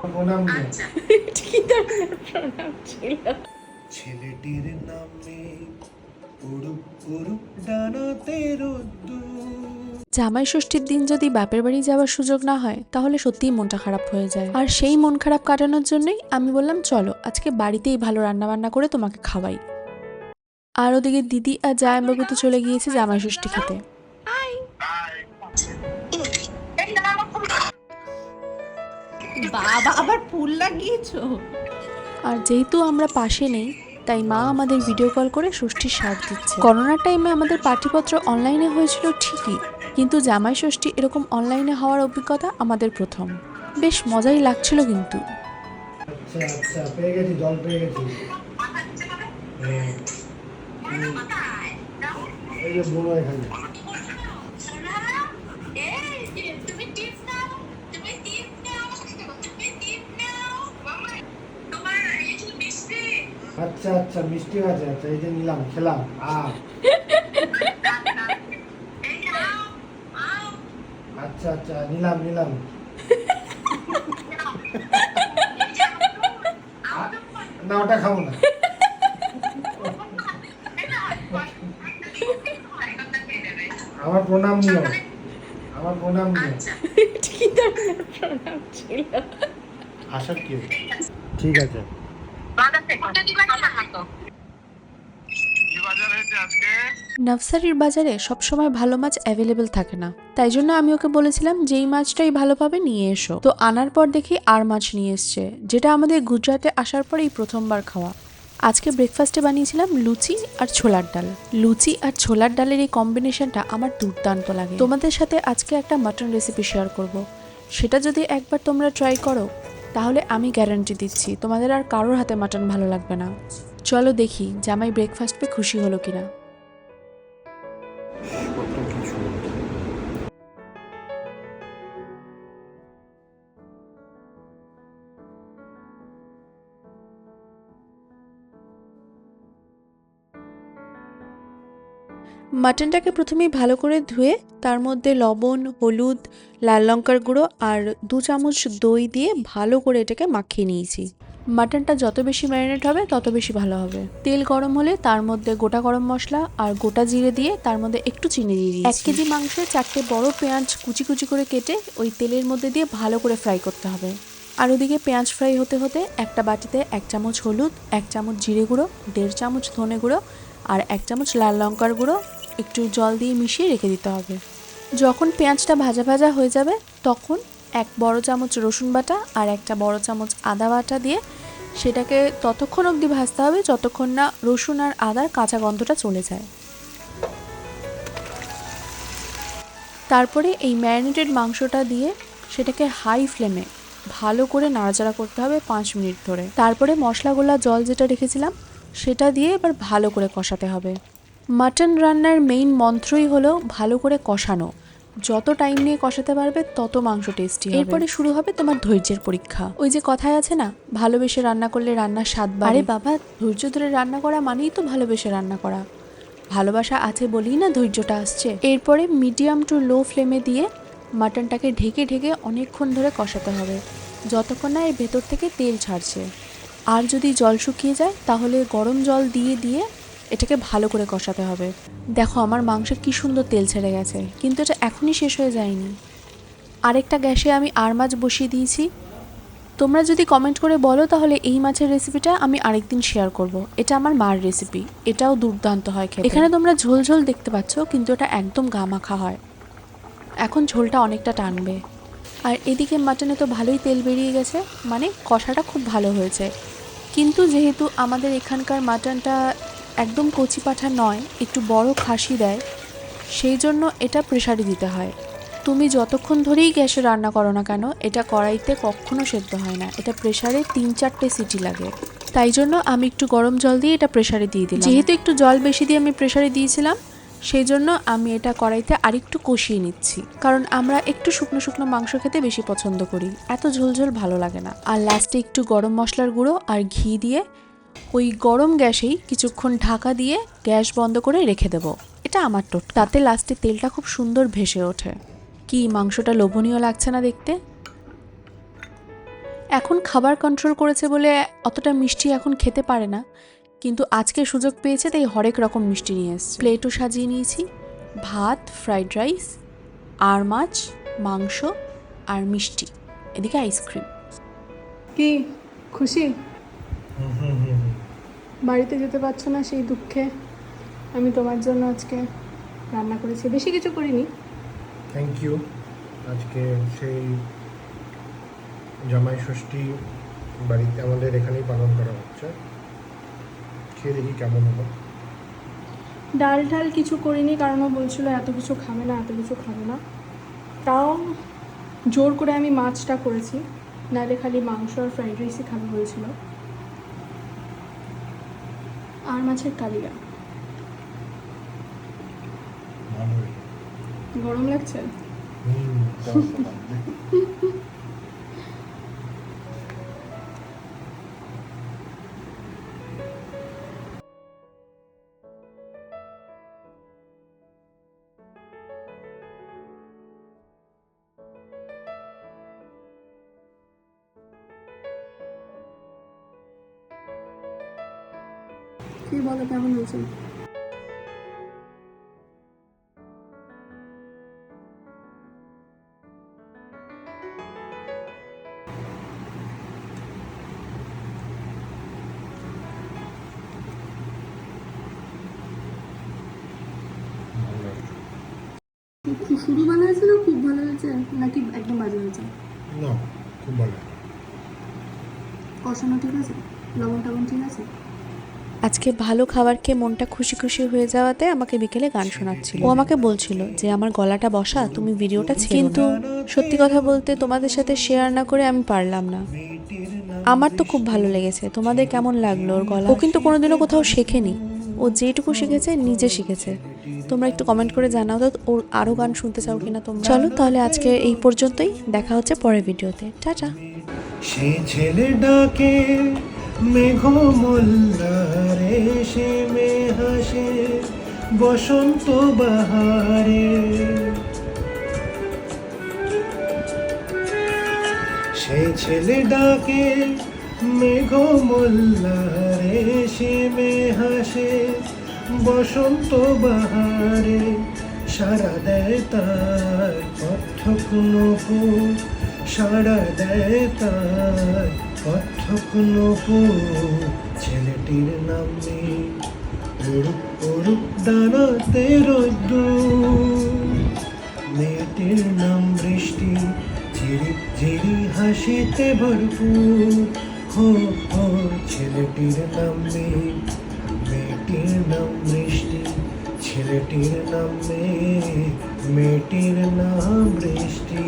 প্রণাম কি প্রণাম ছিল? ছেলেটির নামে উড়ুক উড়ুক ডানাতে রোদ্দুর জামাই ষষ্ঠীর দিন যদি বাপের বাড়ি যাওয়ার সুযোগ না হয় তাহলে সত্যিই মনটা খারাপ হয়ে যায়। আর সেই মন খারাপ কাটানোর জন্যই আমি বললাম চলো আজকে বাড়িতেই ভালো রান্না বান্না করে তোমাকে খাওয়াই। আর ওদিকে দিদি আর জামাইবাবু তো চলে গিয়েছে জামাই ষষ্ঠী খেতে। বাবা আবার ফুল লাগিয়েছো আর যেহেতু আমরা পাশে নেই তাই মা আমাদের ভিডিও কল করে ষষ্ঠীর স্বাদ দিচ্ছে করোনার টাইমে আমাদের পাঠ্যপত্র অনলাইনে হয়েছিল ঠিকই কিন্তু জামাই ষষ্ঠী এরকম অনলাইনে হওয়ার অভিজ্ঞতা আমাদের প্রথম বেশ মজাই লাগছিল কিন্তু আচ্ছা আচ্ছা পেয়ে গেছি জল পেয়ে গেছি হ্যাঁ। হুম। এই যে আচ্ছা আচ্ছা মিষ্টি আছে আচ্ছা এই যে নিলাম খেলাম আ আচ্ছা আচ্ছা নিলাম নিলাম। না ওটা খাব না। আমার প্রণাম নিও। আমার প্রণাম নিও। কি ধরনের প্রণাম ছিল। আসার কি? ঠিক আছে। নার্সারির বাজারে সবসময় ভালো মাছ অ্যাভেলেবেল থাকে না। তাই জন্য আমি ওকে বলেছিলাম যে এই মাছটাই ভালোভাবে নিয়ে এসো। তো আনার পর দেখি আর মাছ নিয়ে এসছে, যেটা আমাদের গুজরাটে আসার পর এই প্রথমবার খাওয়া। আজকে ব্রেকফাস্টে বানিয়েছিলাম লুচি আর ছোলার ডাল। লুচি আর ছোলার ডালের এই কম্বিনেশনটা আমার দুর্দান্ত লাগে। তোমাদের সাথে আজকে একটা মাটন রেসিপি শেয়ার করব। সেটা যদি একবার তোমরা ট্রাই করো তাহলে আমি গ্যারান্টি দিচ্ছি। তোমাদের আর কারোর হাতে মাটন ভালো লাগবে না। চলো দেখি, জামাই ব্রেকফাস্ট পেয়ে খুশি হলো কিনা। মাটনটাকে প্রথমেই ভালো করে ধুয়ে তার মধ্যে লবণ, হলুদ, লাল লঙ্কার গুঁড়ো আর দু চামচ দই দিয়ে ভালো করে এটাকে মাখিয়ে নিয়েছি। মাটনটা যত বেশি ম্যারিনেট হবে, তত বেশি ভালো হবে। তেল গরম হলে তার মধ্যে গোটা গরম মশলা আর গোটা জিরে দিয়ে তার মধ্যে একটু চিনি দিয়ে দিই এক কেজি মাংসে চারটে বড় পেঁয়াজ কুচি কুচি করে কেটে ওই তেলের মধ্যে দিয়ে ভালো করে ফ্রাই করতে হবে। আর ওদিকে পেঁয়াজ ফ্রাই হতে হতে একটা বাটিতে এক চামচ হলুদ, এক চামচ জিরে গুঁড়ো, দেড় চামচ ধনে গুঁড়ো আর এক চামচ লাল লঙ্কার গুঁড়ো একটু জল দিয়ে মিশিয়ে রেখে দিতে হবে। যখন পেঁয়াজটা ভাজা ভাজা হয়ে যাবে, তখন এক বড় চামচ রসুন বাটা আর একটা বড় চামচ আদা বাটা দিয়ে সেটাকে ততক্ষণ অবধি ভাজতে হবে যতক্ষণ না রসুন আর আদার কাঁচা গন্ধটা চলে যায়। তারপরে এই ম্যারিনেটেড মাংসটা দিয়ে সেটাকে হাই ফ্লেমে ভালো করে নাড়াচাড়া করতে হবে পাঁচ মিনিট ধরে। তারপরে মশলাগুলা জল যেটা রেখেছিলাম, সেটা দিয়ে এবার ভালো করে কষাতে হবে। মাটন রান্নার মেইন মন্ত্রই হলো ভালো করে কষানো। যত টাইম নিয়ে কষাতে পারবে তত মাংস টেস্টি এরপরে শুরু হবে তোমার ধৈর্যের পরীক্ষা। ওই যে কথায় আছে না ভালোবেসে রান্না করলে রান্নার স্বাদ বাড়ে। বাবা ধৈর্য ধরে রান্না করা মানেই তো ভালোবেসে রান্না করা। ভালোবাসা আছে বলেই না ধৈর্যটা আসছে। এরপরে মিডিয়াম টু লো ফ্লেমে দিয়ে মাটনটাকে ঢেকে ঢেকে অনেকক্ষণ ধরে কষাতে হবে। যতক্ষণ না এর ভেতর থেকে তেল ছাড়ছে। আর যদি জল শুকিয়ে যায় তাহলে গরম জল দিয়ে দিয়ে এটাকে ভালো করে কষাতে হবে। দেখো, আমার মাংসের কি সুন্দর তেল ছেড়ে গেছে, কিন্তু এটা এখনই শেষ হয়ে যায়নি। আরেকটা গ্যাসে আমি আর মাছ বসিয়ে দিয়েছি। তোমরা যদি কমেন্ট করে বলো, তাহলে এই মাছের রেসিপিটা আমি আরেকদিন শেয়ার করব। এটা আমার মার রেসিপি এটাও দুর্দান্ত হয় খেতে। এখানে তোমরা ঝোল ঝোল দেখতে পাচ্ছ, কিন্তু এটা একদম গা মাখা হয়। এখন ঝোলটা অনেকটা টানবে। আর এদিকে মাটনে তো ভালোই তেল বেরিয়ে গেছে মানে কষাটা খুব ভালো হয়েছে। কিন্তু যেহেতু আমাদের এখানকার মাটনটা একদম কচি পাঠা নয়, একটু বড় খাসি দেয়। সেই জন্য এটা প্রেশারে দিতে হয়। তুমি যতক্ষণ ধরেই গ্যাসে রান্না করো না কেন, এটা কড়াইতে কখনো সেদ্ধ হয় না। এটা প্রেশারে তিন চারটে সিটি লাগে। তাই জন্য আমি একটু গরম জল দিয়ে এটা প্রেশারে দিয়ে দিলাম। যেহেতু একটু জল বেশি দিয়ে আমি প্রেশারে দিয়েছিলাম, সেই জন্য আমি এটা কড়াইতে আরেকটু কষিয়ে নিচ্ছি। কারণ আমরা একটু শুকনো শুকনো মাংস খেতে বেশি পছন্দ করি। এত ঝোলঝোল ভালো লাগে না। আর লাস্টে একটু গরম মশলার গুঁড়ো আর ঘি দিয়ে ওই গরম গ্যাসেই কিছুক্ষণ ঢাকা দিয়ে গ্যাস বন্ধ করে রেখে দেবো। এটা আমার টোট তাতে লাস্টে তেলটা খুব সুন্দর ভেসে ওঠে। কি মাংসটা লোভনীয় লাগছে না দেখতে? এখন খাবার কন্ট্রোল করেছে বলে অতটা মিষ্টি এখন খেতে পারে না কিন্তু আজকে সুযোগ পেয়েছে তাই হরেক রকম মিষ্টি নিয়ে এসছে। প্লেটও সাজিয়ে নিয়েছি। ভাত ফ্রাইড রাইস আর মাছ মাংস আর মিষ্টি। এদিকে আইসক্রিম কি? খুশি। বাড়িতে যেতে পারছ না সেই দুঃখে আমি তোমার জন্য আজকে রান্না করেছি। বেশি কিছু করিনি। থ্যাংক ইউ আজকে সেই জামাই ষষ্ঠী বাড়িতে আমাদের এখানেই পালন করা হচ্ছে। খেয়ে দেখি কেমন হলো। ডাল ঢাল কিছু করিনি কারণ ও বলছিল এত কিছু খাবে না এত কিছু খাবে না। তাও জোর করে আমি মাছটা করেছি নাহলে খালি মাংস আর ফ্রাইড রাইসই খাবে হয়েছিল আর মাছের কালিয়া গরম লাগছে। হুম দাও তো লাগবে। কি বলো কেমন হয়েছে। শুরু ভালো হয়েছে না খুব ভালো হয়েছে নাকি একদম বাজে হয়েছে না খুব ভালো কষানো ঠিক আছে লবণ টবণ ঠিক আছে আজকে ভালো খাবার খেয়ে মনটা খুশি খুশি হয়ে যাওয়াতে আমাকে বিকেলে গান শোনাচ্ছিল। ও আমাকে বলছিল যে, আমার গলাটা বসা, তুমি ভিডিওটা কিন্তু সত্যি কথা বলতে তোমাদের সাথে শেয়ার না করে আমি পারলাম না। আমার তো খুব ভালো লেগেছে। তোমাদের কেমন লাগল ওর গলা? ও কিন্তু কোনোদিনও কোথাও শেখেনি। ও যেটুকু শিখেছে, নিজে শিখেছে। তোমরা একটু কমেন্ট করে জানাও তো, ওর আরও গান শুনতে চাও কিনা তোমরা। চলো তাহলে আজকে এই পর্যন্তই। দেখা হচ্ছে পরের ভিডিওতে। টাটা। ছেলে ডাকে মেঘ মোল্লারে সে মে হাসে বসন্ত বাহারে। সে ছেলে ডাকে মেঘ মোল্লারে সে মে হাসে বসন্ত বাহারে সারা দেয় তার কত্থক নপুর সারা দেয় কত্থক নপুর ছেলেটির নাম। নেই উড়ুক উড়ুক রোদ্দুর মেয়েটির নাম বৃষ্টি, ঝিরি ঝিরি হাসিতে ভরপুর। হো হো, ছেলেটির নাম। মেয়ে মেয়েটির নাম বৃষ্টি, ছেলেটির নাম। মেয়ে মেয়েটির নাম বৃষ্টি।